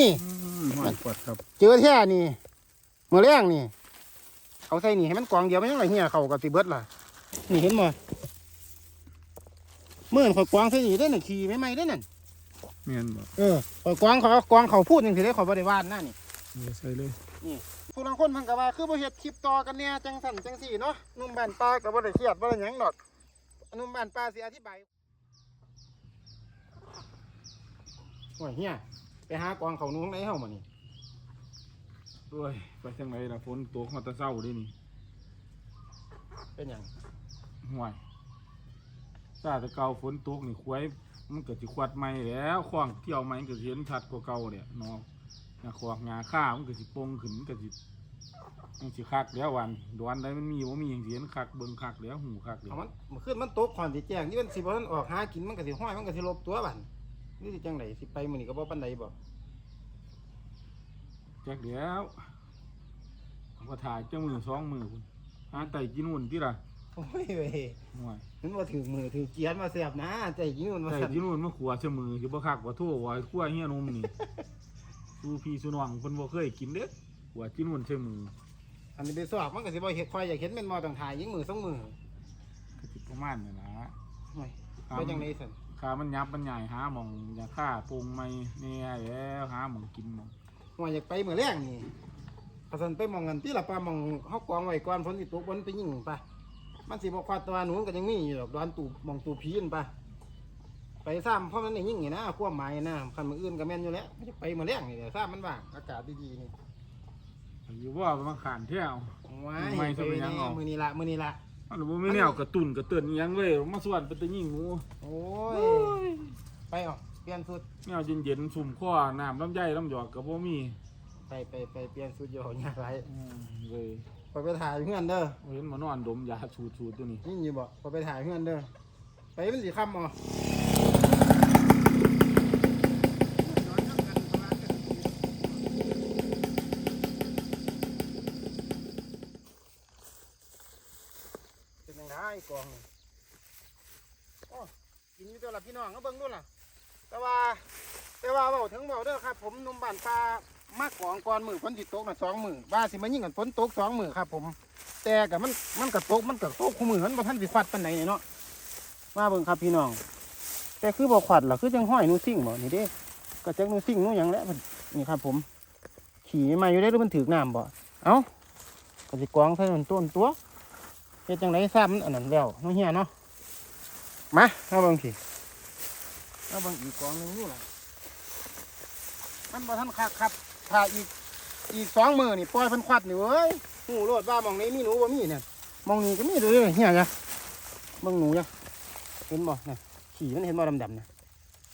นี่หอยปวดครับเจอแท้นี่เมื่อแรงนี่ เอาใส่นี่ให้มันกองเดียวไม่ยังไรเหี้ยเขากับสิเบิดล่ะ นี่เห็นบ่เมื่อนข่อยกวางใส่นี่ได้หนึ่งขี่ไม่ไหม่ได้นั่นเมียนบ่เออข่อยกวางเขากวางเขาพูดจังสิได้ข่อยบ่ได้วาดหน้านี่เอาใส่เลยผู้ลางคนเพิ่นก็ว่าคือบ่เฮ็ดคลิปต่อกันเนี่ยจังสั่นจังสี่เนาะหนุ่มบ้านป่าก็บ่ได้เครียดบ่ได้หยังดอกหนุ่มบ้านป่าสิอธิบายโอ้ยเฮีย ไปหากวางเขาหนูข้างในเฮามานี่โอ้ยไปจังไรล่ะฝนตกมาแตะเช้าเดินี่เป็นหยังห่วยซาแตะเก่าฝนตกนี่ควายมันก็สิควัดใหม่แล้วขวางเที่ยวใหม่มันก็สิเห็นชัดกว่าเก่าเนี่ยเนาะหน้าขวางงาข้ามันก็สิโป่งขึ้นมันก็สิมันสิคักแล้ววันดวนใดมันมีบ่มีหยังสิเห็นคักเบิ่งคักแล้วหูคักแล้วเอามันเมื่อคืนมันตกก่อนสิแจ้งนี่มันสิบ่ทันออกหากินมันก็สิห้อยมันก็สิลบตัวบัดนี่สิจังไดสิไปมื้อนี้ก็บ่ปานใดบ่ จักเดียวผมก็ถ่ายเจ้ามือสองมือพุ่นหาไต่กินหุ่นที่ล่ะโอ้ยเว้ยห่วยมันบ่ถึงมือถึงเกียนมาแซ่บนะใจจริงมันมาไต่สั่นกินหุ่นมาขวาเสมอสิบ่คักบ่โทั่วว่าขั้วเฮียนมนี่สู้พี่สู้น้องเพิ่นบ่เคยกินเด้อขวากินหุ่นเสมออันนี้ไปสอบมันก็สิบ่เฮ็ดควายอยากเห็นแม่นบ่ต้องถ่ายยิงมือสองมือก็สิประมาณนั่นล่ะโอ้ยไปจังไดสั่นขามันยับมันใหญ่หาหม่องยาฆ่าปรุงไม่แน่แล้วหาหม่องกินหม่อง ว่าอยากไปมื้อแรงนี่พอซั่นไปหมองกันที่ละปลาหมองเฮากองไว้ก่อนฝนสิตกฝนไปยิงปะมันสิบ่ควัดตัวหนูก็ยังมีอยู่ดอกดอนตูหมองตูผีนั่นปะไปซ้ำเพราะมันได้ยิงนี่นะความหมายนะคันมื้ออื่นก็แม่นอยู่แล้วมันจะไปมื้อแรงนี่แหละซ้ำมันว่างอากาศดีๆนี่อยู่ว่ามันขานแท้วว้ายไม่ไปซะเป็นหยังแน่เอามื้อนี้ละมื้อนี้ละอันบ่มีแนวกระตุ้นกระเตือนอิหยังเว้ยมาสวนเป็นตะยิงหมูโอ้ยไปเอะ เปลี่ยนสุดแนวเย็นๆสุ่มข้อน้ำลำไยลำหยอกก็บ่มีไปไปไปเปลี่ยนสุดอยู่ยากไรอืมเลยพอไปถ่ายเพื่อนเด้อเห็นหมานอนดมยาสูดๆตัวนี้นี่อยู่บ่พอไปถ่ายเพื่อนเด้อไปมันสิค่ำอะเป็นยังไงกองนี่โอ้กินอยู่ตัวละพี่น้องก็เบิ่งดูล่ะ แต่ว่า แต่ว่าเบาถึงเบาเด้อครับ ผมนุ่มบ้านปลามากกองก่อนมือฝนติตกน่ะสองมือว่าสิมายิ่งกันฝนตกสองมือครับ ผม แต่กับมันมันกับตกมันกับตกคู่มือมันบ่ทันสิควัดปานไหนเนาะมาเบิ่งครับพี่น้อง แต่คือบ่ควัดล่ะคือจังห้อยนูซิ่งบ่นี่เด้ก็จักนูซิ่งนูหยังแหล้วนี่ครับ ผม ขี่มาอยู่ได้หรือมันถือน้ำบ่เอ้าก็สิกองใส่ต้นต้นตัวเฮ็ดจังไดซ้ำอันนั้นแล้วน้องเฮียเนาะมาเอาเบิ่งสิ เอาเบิ่งอีกกองหนึงอยู่ล่ะมันบ่ทันคักครับถ้าอีกอีกสองมือนี่ปล่อยเพิ่นควัดนี่เว้ยหูโลดว่าหมองนี้มีหนูบ่มีเนี่ยหมองนี้ก็มีเลยเฮียจ้ะเบิ่งหนูจ้ะเห็นบ่เนี่ยขี่มันเห็นบ่ดำๆเนี่ย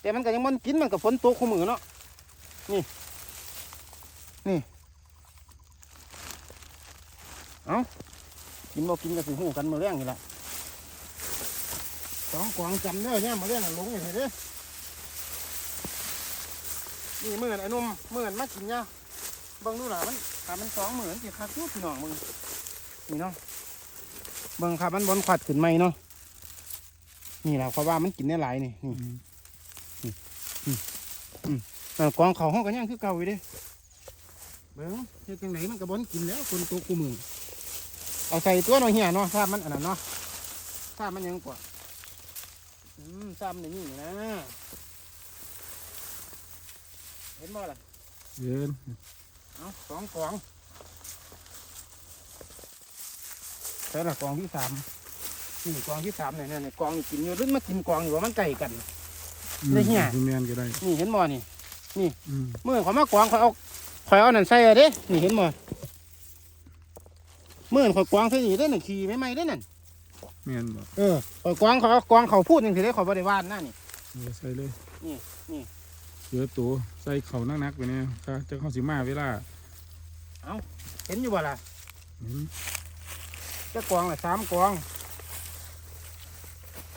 แต่มันก็ยังมันกินมันก็ฝนตกคู่มือเนาะนี่ นี่เอ้ากินบ่กินก็สิหูกันมื้อแรงนี่แหละสองกวางจำเด้อเนี่ยมื้อแรงน่ะลงอย่างนี้เด้อ นี่มื้อนั้นไอ้หนุ่มมื้อนั้นมากินเนี่ยเบิ่งดูล่ะมันขามันสองเหมือนสิคักอยู่พี่น้องมึงนี่เนาะเบิ่งขามันบนขวัดขึ้นไหมเนาะนี่แหละเพราะว่ามันกินได้หลายนี่นี่นั่นกองเขาห้องกันยังคือเก่าอยู่เด้เบิ่งเฮ็ดจังไหนมันก็บนกินแล้วคนตัวกูมือเอาใส่ตัวหน่อยเหียเนาะถ้ามันอันนั้นเนาะถ้ามันยังกว่าอืมซ้ำในนี่นะ เห็นบ่ล่ะเย็นเอาสองกล่องใช่ละกล่องที่สามนี่กล่องที่สามเนี่ยเนี่ยกล่องนี่กินอยู่หรือมากินกล่องอยู่ว่ามันไก่กันได้เหี้ยสิแม่นก็ได้นี่เห็นบ่นี่อืมเมื่อขอยมากล่องขอยเอาขอยเอานั่นใส่เอาเด้ นี่เห็นบ่เมื่อขอยกล่องใส่นี่ได้หนึ่งขี่ไม่ไหมได้นั่นแม่นบ่เออขอยกล่องเขาเอากล่องเขาพูดอย่างที่ได้ขอยบริวารนั่นนี่เอาใส่เลย นี่นี่ เสือตัวใส่เขานักๆไปเนี่ยถ้าจะเข้าสิมาเวลาเห็นอยู่บ่ล่ะเห็นจะกล่องละสามกล่อง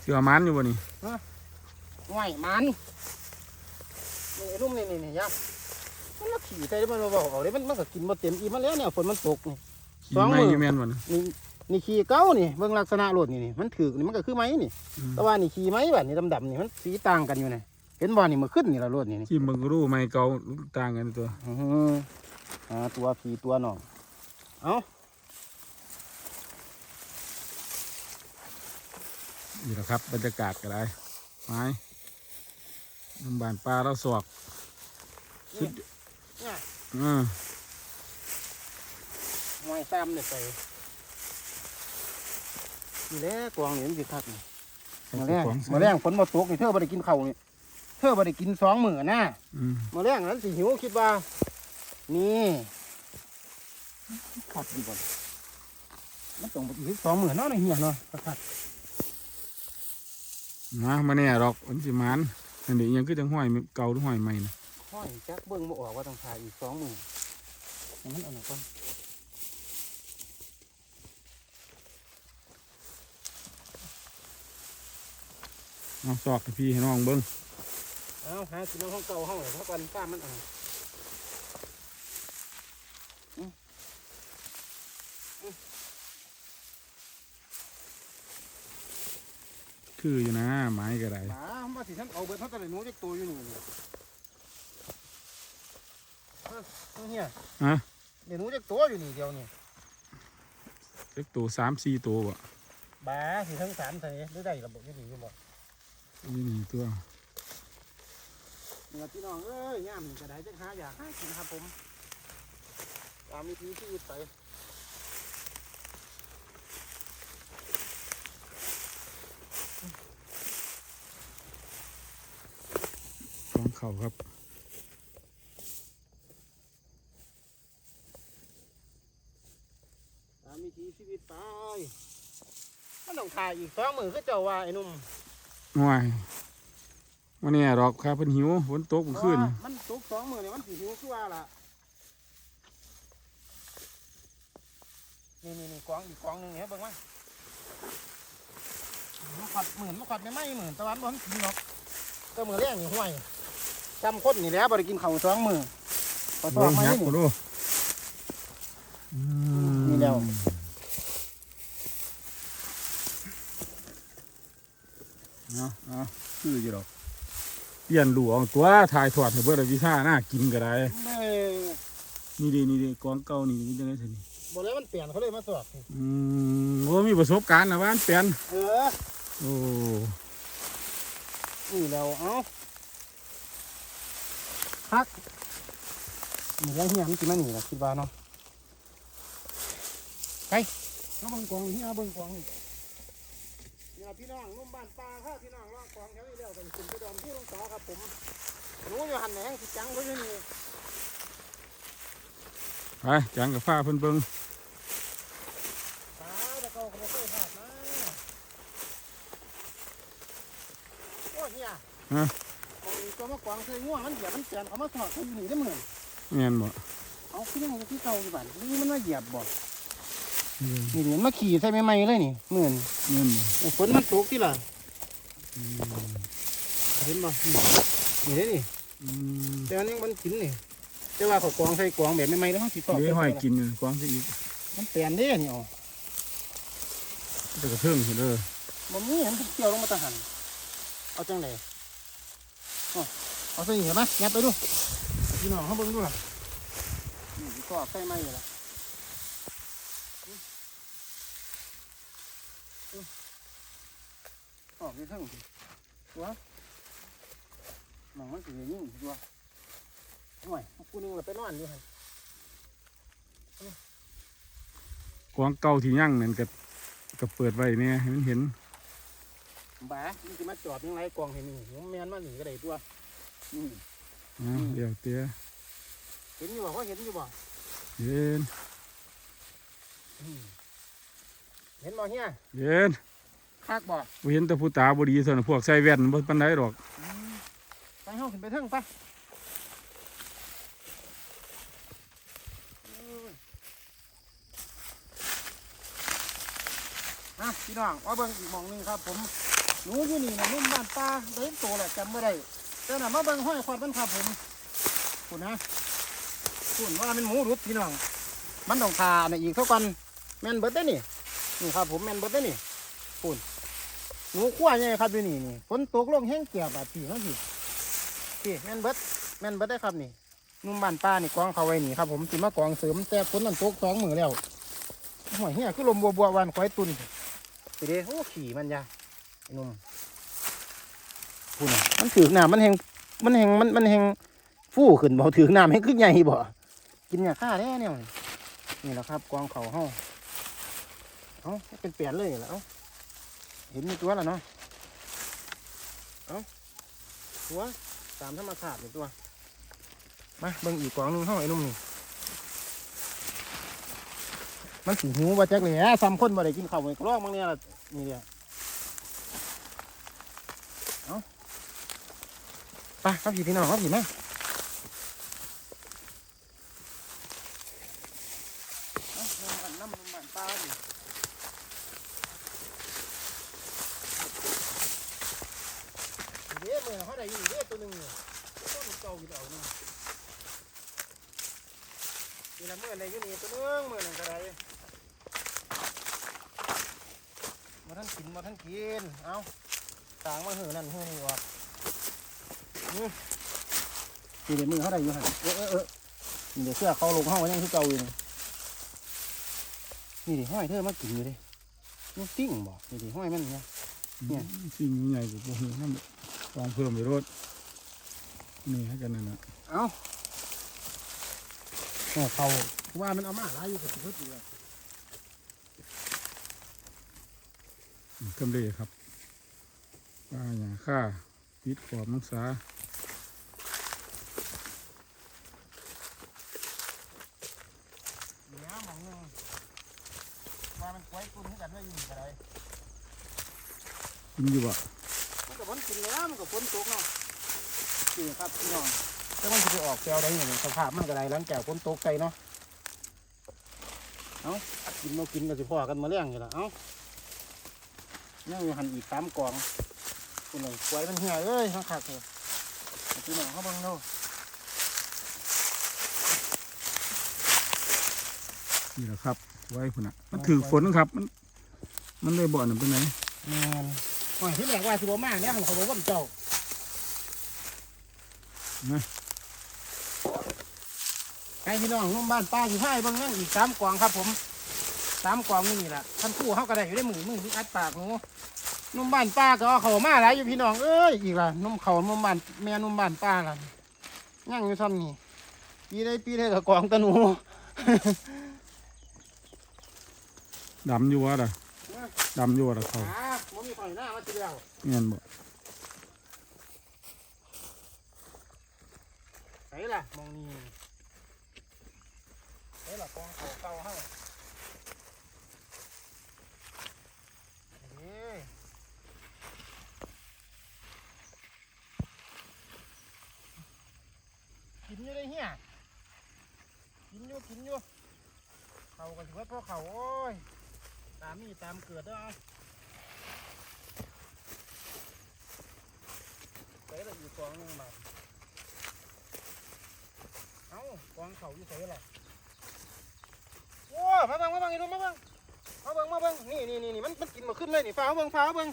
เสือมันอยู่บ่นี่ง่อยมันนี่ไอ้รุ่มนี่นี่นี่ยับมันมาขี่ใส่ได้มันมาบอกเอาได้มันมันก็กินมาเต็มอีมันแล้วเนี่ยฝนมันตกนี่ขี่สองไม้มืออยู่แม่นบ่นี่นี่นี่ขี่เก้านี่เบิ่งลักษณะรถนี่นี่มันถือกนี่มันก็คือไม้นี่อืมแต่ว่านี่ขี่ไม้แบบนี้ดำๆนี่มันสีต่างกันอยู่นี่ เห็นบ่นี่มันขึ้นนี่ละรวดนี่นี่ที่มึงรู้ไหมเก่าต่างกันตัวอื้อหืออ่าตัวผีตัวน้องเอานี่แหละครับบรรยากาศก็ได้ไม้น้ำบานปลาเราสอกสุดเนี่ยอ่าหอยซ้ำเนี่ยไปนี่แหละกวางนี่มันสิคักนี่มาแรงของมาแรงฝนมาตกนี่เธอบ่ได้กินข้าวนี่ เธอบ่ได้กินสองมื้อนะอืมมาแรงนั้นสิหิวคิดว่า นี่ขัดดีบ่มันต้องอีกสองมื้อเนาะในเหียเนาะคักมามาเนี่ยหรอกมันสิหมันอันนี้ยังคือจังห้อยเก่าหรือห้อยใหม่นะๆห้อยจักเบิ่งบ่ออกว่าต้องทาอีกสองมื้อให้มันเอาหน่อยก่อนเอาสอกให้พี่ให้น้องเบิ้ง เอาหาสิน้องห้องเก่าห้องไหนเท่ากันป้ามันเอาคืออยู่นะไม้ก็ได้หมาผมว่าสิท่านเอาเบิดเท่าไหร่หนูจะตัวอยู่นี่นี่เอ้าเอาเฮียฮะเดี๋ยวหนูจะตัวอยู่นี่เดียวนี่เล็กตัวสามสี่ตัวบ่บ้าสิทั้งสามใส่หรือได้ระบบอยู่นี่อยู่บ่นี่นี่ตัว เนี่ยพี่น้องเอ้ยย่ามนี่ก็ได้จะหาอยากหากินครับผมตามวิถีชีวิตไปของเขาครับตามวิถีชีวิตไปมันต้องถ่ายอีกสองมือคือเจ้าว่าไอ้หนุ่มง่าย มาเนี่ยหรอกครับเพิ่นหิวฝนตกเมื่อคืนเพราะว่ามันตกสองมือเนี่ยมันสิหิวคือว่าล่ะนี่นี่นี่กองอีกกองหนึ่งเนี่ยเบิ่งว่ามันขอดหมื่นมันขอดไม่ไหมหมื่นตะวันบ่ทันกินหรอกก็มือแรกนี่ห้วยจำคนนี่แหล้วบ่ได้กินข้าวสองมือพอตอเบิ้กงมายักนี่ษ์กูดูอืมนี่แล้วเอาเอาคืออยู่หรอก เปลี่ยนดูเอาตัวถ่ายทอดให้เบิดวิชาน่ากินก็ได้เอ้ยนี่ดีนี่ดีกองเก่านี่มันจังได๋สินี่บ่เลยมันเปลี่ยนเขาเลยมาสอบนี่อืมโอ้มีประสบการณ์นะบ้านเปลี่ยนเออโอ้นี่แล้วเอ้าพักนี่แล้วเฮียมันกินมานี่ล่ะคิดว่าเนาะไปเอาเบิ่งกองนี่เอาเบิ่งกองนี่ เนี่ยพี่น้องนุ่มบ้านปลาค่ะพี่น้องลองกองแถวนี้แล้วกันขึ้นไปดอมผู้ลงต่อครับผมหนูอยู่หันแหนงสิจังเขาอยู่นี่ไปจังกับฟ้าเพิ่นเบิ่งปลาแต่เขาก็บ่เคยพลาดนะโอ้ยเฮียฮะมองตัวมากวางเคยง่วงมันเหยียบมันเปลี่ยนเขามาสอดเขาอยู่นี่ได้เหมือนแม่นบ่เอาขึ้นยังไงที่เก่าอยู่บ้านนี่มันมาเหยียบบ่ เออนี่นี่มันมาขี่ใส่ไม้ไม้เลยนี่เหมือนแม่นบ่โอ้ฝนมันตกที่ล่ะอืมเห็นบ่นี่นี่เด้นี่อืมแต่อันนี้มันกินนี่แต่ว่าเขากวางใส่กวางแบบไม้ไม้แล้วเขาสิสอดเดี๋ยวห้อยกินอยู่กองสิอีกมันเปลี่ยนเด้นี่อ๋อจะกระเทิงสิเด้อมันมีเห็นเกี่ยวลงมาตะหันเอาจังไดอ๋อเอาใส่นี่เห็นไหมงัดไปดูพี่น้องเขาเบิ่งดูล่ะนี่สิสอดใส่ไม้นี่ล่ะ ออกไปทั้งทีตัวหมองมันสิยิ่งตัวห่วยกูนึงเราไปนอนอยู่หั่นกองเก่าที่ยั่งนั่นก็ก็เปิดไว้แน่ให้มันเห็นบ้ามันจะมาจอดยังไรกองให้นี่ผมแมนมาหนีก็ได้ตัวนี่นะเดี๋ยวเตี้ยเห็นอยู่บ่เขาเห็นอยู่บ่เย็นอืมเห็นบ่เฮียเย็น คักบ่บ่เห็นแต่ผู้ตาบ่ดีส่วนพวกใส่แว่นบ่ปานใดดอกไปเฮาขึ้นไปเทิงไปอะพี่น้องว่าเบิ่งอีกหมองหนึงครับผมหนูอยู่นี่นะนุ่มบ้านป้าเด็กโตแหละจำไม่ได้แต่น่ะมาเบิ่งห้อยควัดมันครับผมคุณนะคุณว่าเป็นหมูรุดพี่น้อง มันต้องทาในอีกเท่ากันแม่นเบิดได้อนี่นี่ครับผมแม่นเบิดได้อนี่คุณ หนูขั้วใหญ่ครับอยู่นี่นี่ฝนตกลงแห้งเกียบแบบสี่นาทีพี่แม่นเบิดแม่นเบิดได้ครับนี่นุ่มบ้านป้านี่กองเขาไว้นี่ครับผมสิมากองเสริมแต่ฝนนั่นตกสองมือแล้วห่วยเฮียคือลมบัวบัววันควายตุนไปเด้โอ้ขี่มันยานุ่มพูดนะมันถือหน้ามันแหงมันแหงมันมันแหงฟู่ขึ้นบ่ถือหน้าให้ขึ้นใหญ่บ่กินยาฆ่าแน่เนี่ยนี่แหละครับกองเขาเฮาเอ้าเป็นเปลี่ยนเลยแล้ว เห็นมีตัวแล้วเนาะ เอ้า ตัวตามธรรมชาติเลยตัว มาเบิ่งอีกกล่องหนึงห้องไอ้นุ่มนี่มันสีหูว่าจักเลยแหะซ้ำคนบ่ได้กินข้าวไว้กรอกมั้งเนี่ยล่ะนี่เดียวเอาไปครับพี่พี่น้องครับพี่มาเอานมกันน้ำนมบันปลาดิ เด้มือเขาได้อยู่เด้ตัวหนึ่งเนี่ยต้นเก่าอยู่เอาหนึ่งนี่ละมือในอยู่นี่ตัวหนึงมือหนึ่งก็ได้มาท่าน กินมาท่านกิน เอาต่างมาหือนั่นหือนี่ออกนี่นี่เดี๋ยวมือเขาได้อยู่หันเออเออเออนี่เดี๋ยวเสื้อเขาลงห้องไว้ยังคือเก่าอยู่นี่นี่ดิห้อยเธอมากินอยู่ดินี่ติ้งบ่นี่ดิห้อยมันเนี่ยเนี่ยสิ่งใหญ่กว่าพวกนี้นั่นกองเพิ่มไปรถนี่ให้กันนั่นนะเอาเนี่ยเขาว่ามันเอามาหลายอยู่กับสิบปีแล้ว กำเรครับปลาหยาค่าติดขอบนักษาเหลือหมองหนึงว่ามันไว้ตุนให้กันไว้อยู่นี่ก็ได้กินอยู่บ่มันก็พ้นกินแล้วมันก็พ้นตกเนาะนี่ครับพี่น้องแต่มันจะไปออกแก้วได้อย่างนี้สภาพมันก็ได้หลังแก้วพ้นตกไกลเนาะเอากินมากินก็สิพ่อกันมาเลี้ยงอยู่ละเอา ยังอยู่หันอีกสามกล่องคุณหนึ่งไว้มันเหี่ยเอ้ยข้างขาดเลยพี่น้องเขาเบังเนาะนี่แหละครับ ไว้พุ่นอะ มันถือฝนครับ มัน มันเลยบ่อนนไปไหนแมนโอ้ยที่แรกว่าสิบมาเนี่ยของเขาบอกว่าเจ้านะไอ้พี่น้องนุ่มบ้านป้าสิให้เบางเรื่องอีกสามกล่องครับผม สามกล่องนี่นี่แหละท่านคู่เขาก็ได้อยู่ได้มือมือที่อัดปากหนูนุ่มบ้านป้าก็เอาเขามาหลายอยู่พี่น้องเอ้ยอีกละนุ่มเขานุ่มบ้านแม่นุ่มบ้านป้าล่ะย่างอยู่ซ้ำนี่ปีได้ปีได้กับกล่องตะหนูดำอยู่วะล่ะดำอยู่วะล่ะเขาอ่าผมมีข่อยหน้ามาทีเดียวเงี้ยบ่ไหนล่ะมองนี่ไหนล่ะกล่องเขาเก่าให้นี่ กิ นอยู่ได้เฮียกินอยู่กินอยู่เขากันเพื่อพวกเขาโอ้ยตามมีตามเกิดเด้อเอาใส่ละอีกกองหนึงบาทเอ้ากองเขาอยู่ใส่ละโอ้ยมาเบิ่งมาเบิ่งไอ้ดูมาเบิ่งมาเบิ่งมาเบิ่งนี่นี่นี่นี่มันมันกินมาขึ้นเลยนี่ฟ้าเอาเบิ่งฟ้าเอาเบิ่ง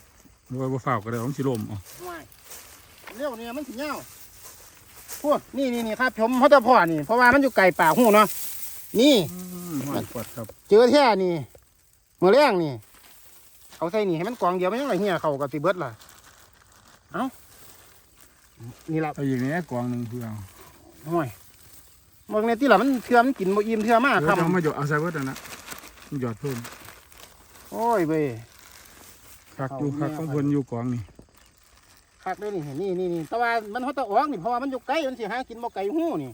ไว้บ่ฝ้าวก็ได้ของสิลมเอ๋อห่วยเร็วเนี่ยมันสิเงา พวกนี่นี่นี่ครับผมเขาจะพ่อนี่ เพราะว่ามันอยู่ไกลป่าหูเนาะนี่ห้อยปวดครับ เจอแท้นี่เมื่อแรงนี่เอาใส่นี่ให้มันกองเดียวไม่ยังไรเหี้ยเขากับสิเบิดล่ะเอ้านี่ละเอาอย่างนี้กองหนึ่งเพื่อเอาห่วยมองในที่ละมันเทือมันกินบ่อิ่มเทือมากเดี๋คยวจะเอาำมาหยอดเอาใส่เบิดอันนะหยอดเพิ่มโอ้ยเว้ยคักอยู่เอาคักเนี่ยของเพิ่นอยู่กองนี่ คักเลยนี่นี่นี่นี่แต่ว่ามันเขาตะออกนี่เพราะว่ามันอยู่ไกลมันสิหากินบ่ไกลหูนี่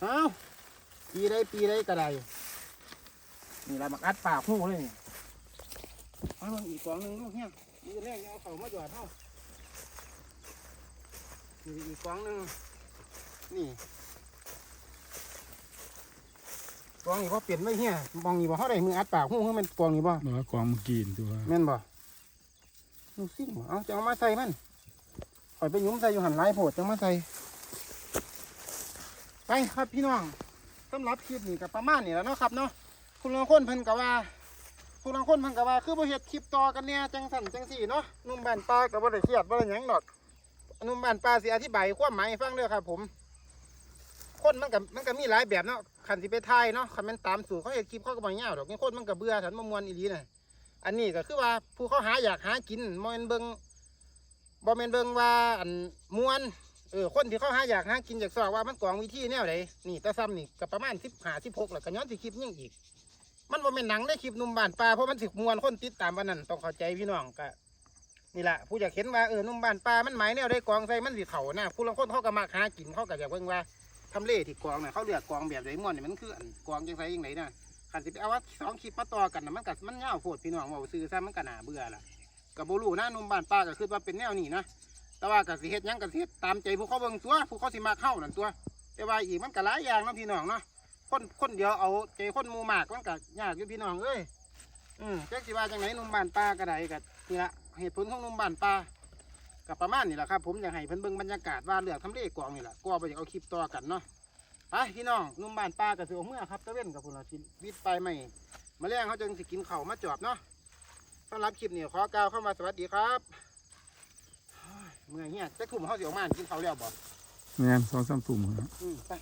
เอ้าปีใดปีใดก็ได้นี่ละมักอัดปากหูเลยนี่เอาลงอีกกองหนึงลูกเฮียนี่แรกเอาเขามาหยอดเฮานี่อีกกองหนึงนี่กองนี่พอเปลี่ยนไว้เฮียมองนี่บ่เขาได้มืออัดปากหูให้มันกองนี่บ่บ่ว่ากองมันกินตัวแม่นบ่ลูกซิ่งบ่เอาจะเอามาใส่มันข่ อยไปยุ้มใส่อยู่หันหลายโพดจะมาใส่ไปครับพี่น้องสำหรับคลิปนี้ก็ประมาณนี้แล้วเนาะครับเนาะคุณลางคนเพิ่นก็ว่าคุณลางคนเพิ่นก็ว่า คือบ่เฮ็ดคลิปต่อกันเนี่ยจังสั่นจังสี่เนาะนุ่มบ้านป่าก็บ่ได้เครียดบ่ได้หยังดอกนุ่มบ้านป่าสิอธิบายความหมายให้ฟังเด้อครับ ผม คนมันก็มันก็มีหลายแบบเนาะคันสิไปทายเนาะคันแมันตามสูตรเขาเฮ็ดคลิปเขาก็บ่ยาวดอกนี่คนมันก็เบื่อฉันบ่ม่วนอีหลีน่ะอันนี้ก็คือว่าผู้เขาหาอยากหากินม่นเบิ่ง บ่แม่นเบิงว่าอันมวนเออคนที่เขาหาอยากหากินอยากสอบว่ามันกองวิธีแนวใดนี่ต่ซ้ำนี่ก็ประมาณ15 16แล้วก็ย้อนสิคลิปยังอีก มันบ่แม่นหนังได้คลิปนุ่มบานป่าเพราะมันสิมวนคนติดตามปานนั้นต้องเข้าใจพี่น้องก็นี่แหละผู้อยากเห็นว่าเออนุ่มบานป่ามันหมายแนวได้กองใส่มันสิเถานะผู้ลางคนเขาก็มักหากินเขาก็อยากเบิ่งว่าทำเลที่กองน่ะเขาเลือกกองแบบไหนม่วนนี่ยมันคืออันกองจังไสจังไดน่ะคันสิไปเอาว่าสองคลิปมาต่อกันนะมันก็มันยาโพดพี่น้องว้าซื่อซะมันก็น่าเบื่อละ ก็บ่รู้นะนุ่มบ้านป่าก็คือว่าเป็นแนวนี้นะแต่ว่าก็สิเฮ็ดยังก็สิเฮ็ดตามใจผู้เขาเบิ่งตัวผู้เขาสิมาเข้านั่นตัว แต่ว่าอีกมันก็หลายอย่างเนาะพี่น้องเนาะคนคนเดียวเอาใจคนหมู่มากมันก็ยากอยู่พี่น้องเอ้ยอืมจักสิว่าจังไหนนุ่มบ้านป่าก็ได้ก็นี่ละเหตุผลของนุ่มบ้านป่ากับประมาณนี่แหละครับผมอยากให้เพิ่นเบิ่งบรรยากาศว่าเลือกทำเลกองนี่แหละก็ไปอยากเอาคลิปต่อกันเนาะไปพี่น้องนุ่มบ้านป้ากับสิเอาเมื่อครับตะเว้นกับพุ่นละสิวิทย์ไปใหม่มาแรงเขาจึงสิกินเข้ามาจอบเนาะ สำหรับคลิปนี้ขอกล่าวเข้ามาสวัสดีครับเฮ้ยเมื่อยเฮียจะกลุ่มเขาสิออกมากินข้าวแล้วบ่แม่นสองสามตุ่มครับ อืมไป